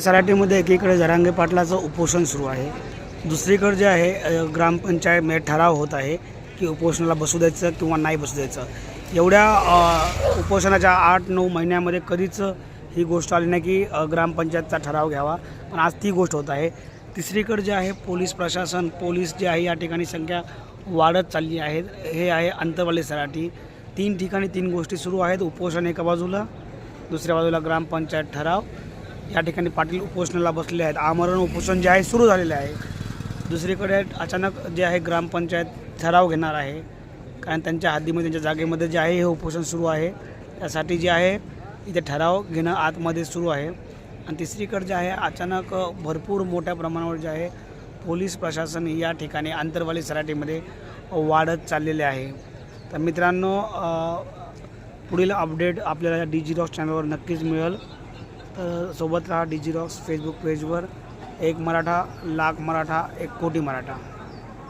सराटीमध्ये एकीकडे जरांगे पाटलाचं उपोषण सुरू आहे. दुसरीकडे जे आहे ग्रामपंचायतमध्ये ठराव होत आहे की उपोषणाला बसू द्यायचं किंवा नाही बसू द्यायचं. एवढ्या उपोषणाच्या आठ नऊ महिन्यामध्ये कधीच ही गोष्ट आली नाही की ग्रामपंचायतचा ठराव घ्यावा. पण आज ती गोष्ट होत आहे. तिसरीकडे जे आहे पोलीस प्रशासन पोलीस जे आहे या ठिकाणी संख्या वाढत चालली आहे. हे आहे अंतरवाली सराठी तीन ठिकाणी तीन गोष्टी सुरू आहेत. उपोषण एका बाजूला दुसऱ्या बाजूला ग्रामपंचायत ठराव. या ठिकाणी पाटील उपोषणाला बसले आहेत. आमरण उपोषण जे आहे सुरू झालेलं आहे. दुसरीकडे अचानक जे आहे ग्रामपंचायत ठराव घेणार आहे. कारण त्यांच्या हद्दीमध्ये त्यांच्या जागेमध्ये जे आहे हे उपोषण सुरू आहे. त्यासाठी जे आहे इथे ठराव घेणं आतमध्ये सुरू आहे. आणि तिसरीकडे जे आहे अचानक भरपूर मोठ्या प्रमाणावर जे आहे पोलीस प्रशासन या ठिकाणी आंतरवाली सराटीमध्ये वाढत चाललेले आहे. तर मित्रांनो पुढील अपडेट आपल्याला डी जी रॉक्स चॅनलवर नक्कीच मिळेल. तर सोबत राहा डिजिलॉक्स रॉक्स फेसबुक पेजवर एक मराठा लाख मराठा एक कोटी मराठा.